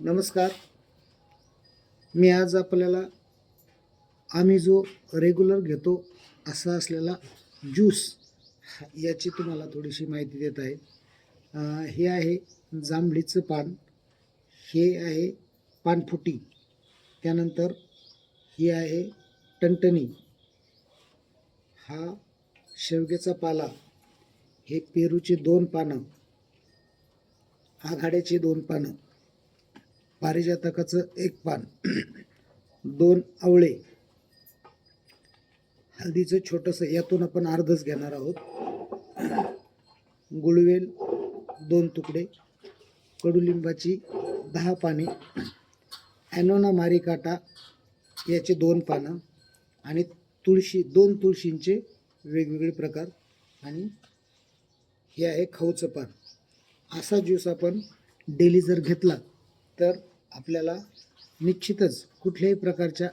नमस्कार. मी आज आपल्याला आम्ही जो रेग्युलर घेतो असा असलेला ज्यूस याची तुम्हाला थोडीशी माहिती देत आहे. हे आहे जांभळीचं पान. हे आहे पानफुटी. त्यानंतर ही आहे टणटणी. हा शेवग्याचा पाला. हे पेरूची दोन पानं. आघाड्याची दोन पानं. पारिजातकाचं एक पान. दोन आवळे. हळदीचं छोटंसं यातून आपण अर्धच घेणार आहोत. गुळवेल दोन तुकडे. कडुलिंबाची दहा पाने. ॲनोना मारिकाटा याचे दोन पानं. आणि तुळशी दोन तुळशींचे वेगवेगळे प्रकार. आणि हे आहे खाऊचं पान. असा ज्यूस आपण डेली जर घेतला तर आपल्याला निश्चितच कुठल्याही प्रकारच्या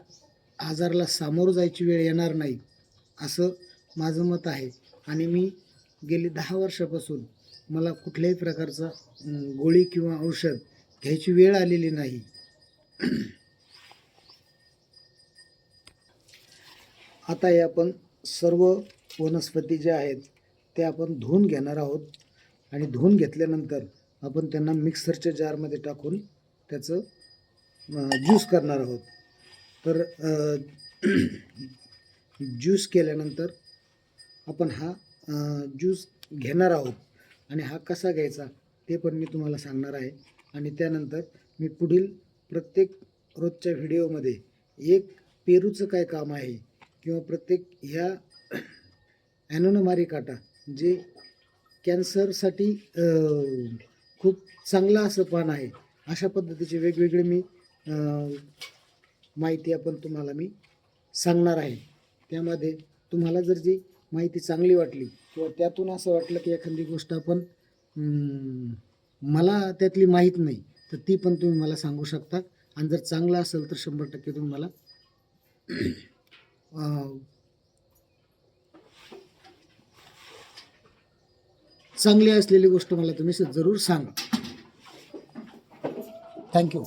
आजाराला सामोरं जायची वेळ येणार नाही असं माझं मत आहे. आणि मी गेली दहा वर्षापासून मला कुठल्याही प्रकारचा गोळी किंवा औषध घ्यायची वेळ आलेली नाही. आता हे आपण सर्व वनस्पती ज्या आहेत ते आपण धुवून घेणार आहोत. आणि धुवून घेतल्यानंतर आपण त्यांना मिक्सरच्या जारमध्ये टाकून त्याचं ज्यूस करणार आहोत. तर ज्यूस केल्यानंतर आपण हा ज्यूस घेणार आहोत. आणि हा कसा घ्यायचा ते पण मी तुम्हाला सांगणार आहे. आणि त्यानंतर मी पुढील प्रत्येक रोजच्या व्हिडिओमध्ये एक पेरूचं काय काम आहे किंवा प्रत्येक ह्या ॲनोनमारी काटा जे कॅन्सरसाठी खूप चांगलं असं पान आहे अशा पद्धतीचे वेगवेगळे मी माहिती आपण तुम्हाला मी सांगणार आहे. त्यामध्ये तुम्हाला जर जी माहिती चांगली वाटली किंवा त्यातून असं वाटलं की एखादी गोष्ट आपण मला त्यातली माहीत नाही तर ती पण तुम्ही मला सांगू शकता. आणि जर चांगलं असेल तर शंभर टक्के तुम्ही मला चांगली असलेली गोष्ट मला तुम्ही जरूर सांगा. Thank you.